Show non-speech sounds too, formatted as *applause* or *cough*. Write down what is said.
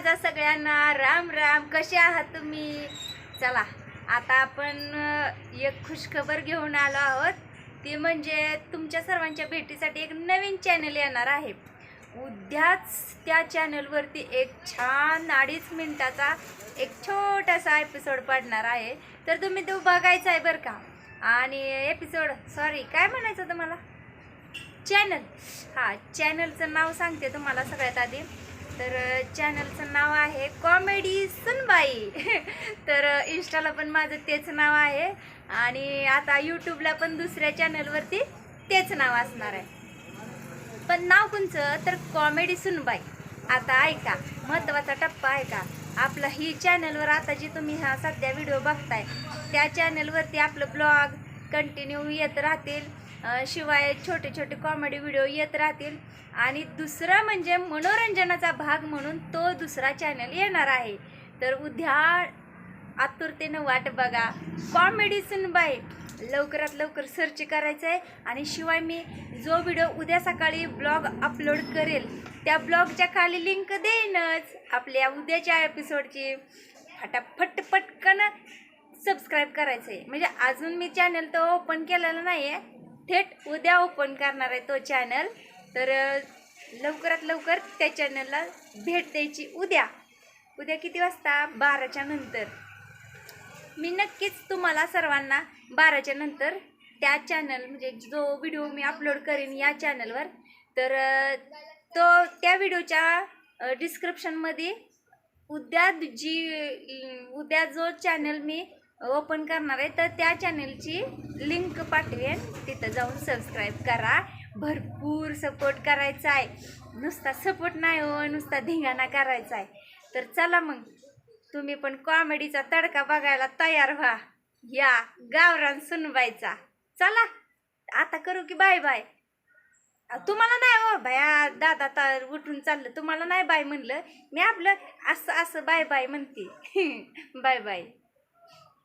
माझा सगळ्यांना राम राम कसे आहात तुम्ही? चला आता आपण एक खुशखबर घेऊन आलो आहोत. ती म्हणजे तुमच्या सर्वांच्या भेटीसाठी एक नवीन चॅनल येणार आहे. उद्याच त्या चॅनलवरती एक छान अडीच मिनटाचा एक छोटासा एपिसोड पडणार आहे. तर तुम्ही तो बघायचा आहे बरं का? आणि एपिसोड सॉरी काय म्हणायचं तुम्हाला? चॅनल हां चॅनलचं नाव सांगते तुम्हाला सगळ्यात आधी. तर चॅनलचं नाव आहे कॉमेडी सुनबाई *laughs* तर इंस्टाला पण माझं तेच नाव आहे. आणि आता यूट्यूबला पण दुसऱ्या चॅनलवरती तेच नाव असणार आहे. पण नाव कोणचं? तर कॉमेडी सुनबाई आता ऐका महत्त्वाचा टप्पा ऐका आपलं ही चॅनलवर आता जी तुम्ही हा सध्या व्हिडिओ बघताय त्या चॅनलवरती आपलं ब्लॉग कंटिन्यू येत राहतील. शिवाय छोटे छोटे कॉमेडी व्हिडिओ येत राहतील. आणि दुसरा म्हणजे मनोरंजनाचा भाग म्हणून तो दुसरा चॅनल येणार आहे. तर उद्या आतुरतेनं वाट बघा. कॉमेडी सुनबाई लवकरात लवकर सर्च करायचं आहे आणि शिवाय मी जो व्हिडिओ उद्या सकाळी ब्लॉग अपलोड करेल त्या ब्लॉगच्या खाली लिंक देईनच. आपल्या उद्याच्या एपिसोडची फटाफट पटकन सबस्क्राईब करायचं आहे म्हणजे अजून मी चॅनल तो ओपन केलेला नाही आहे थेट उद्या ओपन करणार आहे तो चॅनल तर लवकरात लवकर त्या चॅनलला भेट द्यायची उद्या. उद्या किती वाजता? बाराच्या नंतर. मी नक्कीच तुम्हाला सर्वांना बाराच्या नंतर त्या चॅनल म्हणजे जो व्हिडिओ मी अपलोड करेन या चॅनलवर तर तो त्या व्हिडिओच्या डिस्क्रिप्शनमध्ये उद्या जी उद्या जो चॅनल मी ओपन करणार आहे. तर त्या चॅनलची लिंक पाठवेन. तिथं जाऊन सबस्क्राईब करा. भरपूर सपोर्ट करायचा आहे. नुसता सपोर्ट नाही हो नुसता धिंगाणा करायचा आहे. तर चला मग तुम्ही पण कॉमेडीचा तडका बघायला तयार व्हा. या गावरान सुनबाईचा. चला आता करू की बाय बाय तुम्हाला नाही हो भया दादा तर उठून चाललं. तुम्हाला नाही बाय म्हणलं. मी आपलं असं असं बाय बाय म्हणते. *laughs* Bye bye